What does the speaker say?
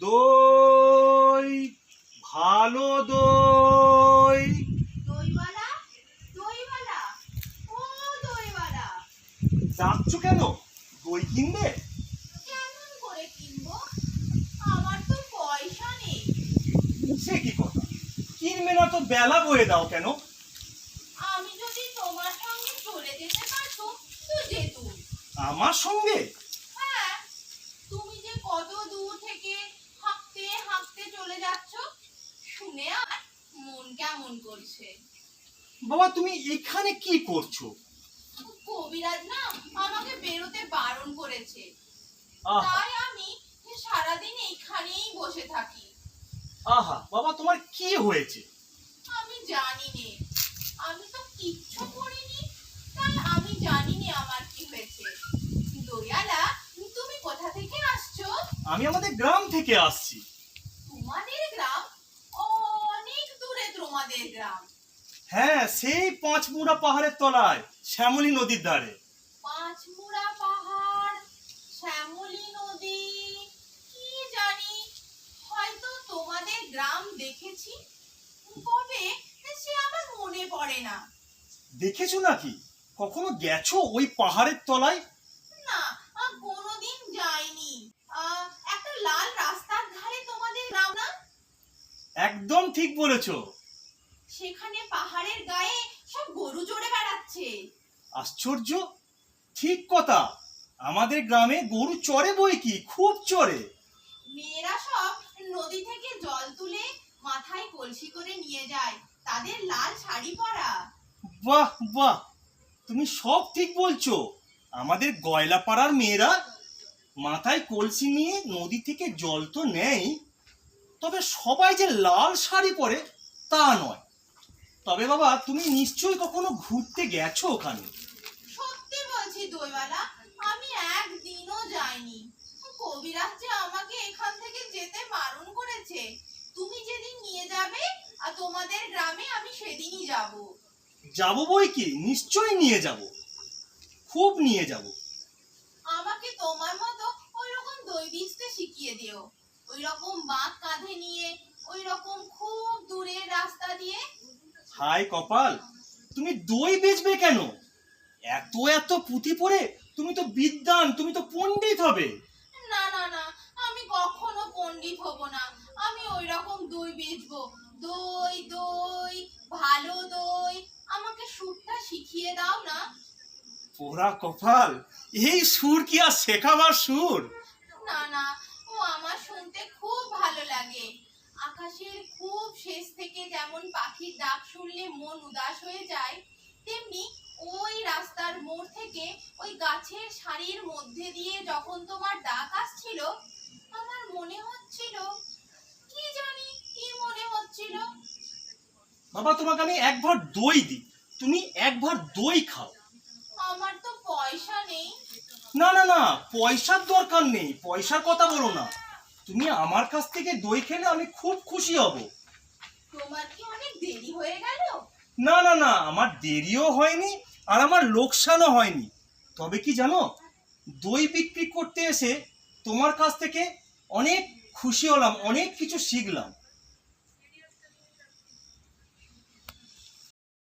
দই ভালো দই। যাচ্ছ কেন? দই কিনবে? কেমন করে কিনবো? আমার তো পয়সা নেই। সে কি কথা? কিনবে না তো বেলা বয়ে দাও কেন? আমি যদি তোমার সঙ্গে চলে যেতে পারতো তো যেতুম। আমার সঙ্গে হ্যাঁ তুমি যে কত দূর থেকে হাঁকতে হাঁকতে চলে যাচ্ছ শুনে আর মন কেমন করছে? বাবা তুমি এখানে কি করছ? কবিরাজ না আমাকে বেরোতে বারণ করেছে। তাই আমি সারাদিন এইখানেই বসে থাকি। আহা বাবা তোমার কি হয়েছে? আমি জানি নে আমি তো কিচ্ছু করিনি তাই আমি জানি নে আমার কি হয়েছে। দয়ালা তুমি কোথা থেকে আসছো? আমি আমাদের গ্রাম থেকে আসছি তোমাদের গ্রাম অনেক গ্রাম। হ্যাঁ সেই পাঁচমুড়া পাহাড়ের তলায় শ্যামলী নদীর ধারে। পাঁচমুড়া পাহাড় শ্যামলী নদী। কি জানি হয়তো তোমাদের গ্রাম দেখেছি কবে সে আমার মনে পড়ে না। দেখেছ নাকি? কখনো গেছো ওই পাহাড়ের তলায়? না কোনোদিন যাইনি। একটা লাল রাস্তার ধারে তোমাদের গ্রাম না? একদম ঠিক বলেছ। সেখানে পাহাড়ের গায়ে সব গরু চড়ে বেড়াচ্ছে। আশ্চর্য! ঠিক কথা। আমাদের গ্রামে গরু চড়ে বই কি? খুব চড়ে মেয়েরা সব নদী থেকে জল তুলে মাথায় কলসি করে নিয়ে যায়। তাদের লাল শাড়ি পরা। বাহ বাহ! তুমি সব ঠিক বলছো। আমাদের গয়লা পাড়ার মেয়েরা মাথায় কলসি নিয়ে নদী থেকে জল তো নেই তবে সবাই যে লাল শাড়ি পরে তা নয়। তবে বাবা তুমি নিশ্চয়ই কখনো ঘুরতে গেছো ওখানে? সত্যি বলছি দইওয়ালা আমি একদিনও যাইনি। কবিরাজ যে আমাকে এখান থেকে যেতে বারণ করেছে তুমি যেদিন নিয়ে যাবে আর তোমাদের গ্রামে আমি সেদিনই যাব। যাব বই কি? নিশ্চয়ই নিয়ে যাব। খুব নিয়ে যাব। আমাকে তোমার মতো ওই রকম দই বিচতে শিখিয়ে দিও। ওই রকম বাঁক কাঁধে নিয়ে ওই রকম খুব দূরের রাস্তা দিয়ে হাই কপাল তুমি দই বেচবে কেন? এত এত পুঁথি পড়ে তুমি তো বিদ্বান তুমি তো পণ্ডিত হবে। না না না আমি কখনো পণ্ডিত হব না। আমি ওই রকম দই বেচবো। দই দই ভালো দই আমাকে সুরটা শিখিয়ে দাও না। পোড়া কপাল এই সুর কি আর শেখাবার সুর? না না ও আমার শুনতে খুব ভালো লাগে। আকাশের খুব শেষ থেকে যেমন পাখির ডাক শুনলে মন উদাস হয়ে যায় তেমনি ওই রাস্তার মোড় থেকে ওই গাছের সারির মধ্যে দিয়ে যখন তোমার ডাক আসছিল আমার মনে হচ্ছিল কি জানি কি মনে হচ্ছিল? বাবা তোমাকে আমি একবার দই দিই। তুমি একবার দই খাও। আমার তো পয়সা নেই। না না না পয়সার দরকার নেই। পয়সার কথা বলো না। তুমি আমার কাছ থেকে দই খেলে আমি খুব খুশি হব। তোমার কি অনেক দেরি হয়ে গেল? না না না আমার দেরিও হয়নি আর আমার লোকসানও হয়নি। তবে কি জানো দই বিক্রি করতে এসে তোমার কাছ থেকে অনেক খুশি হলাম অনেক কিছু শিখলাম।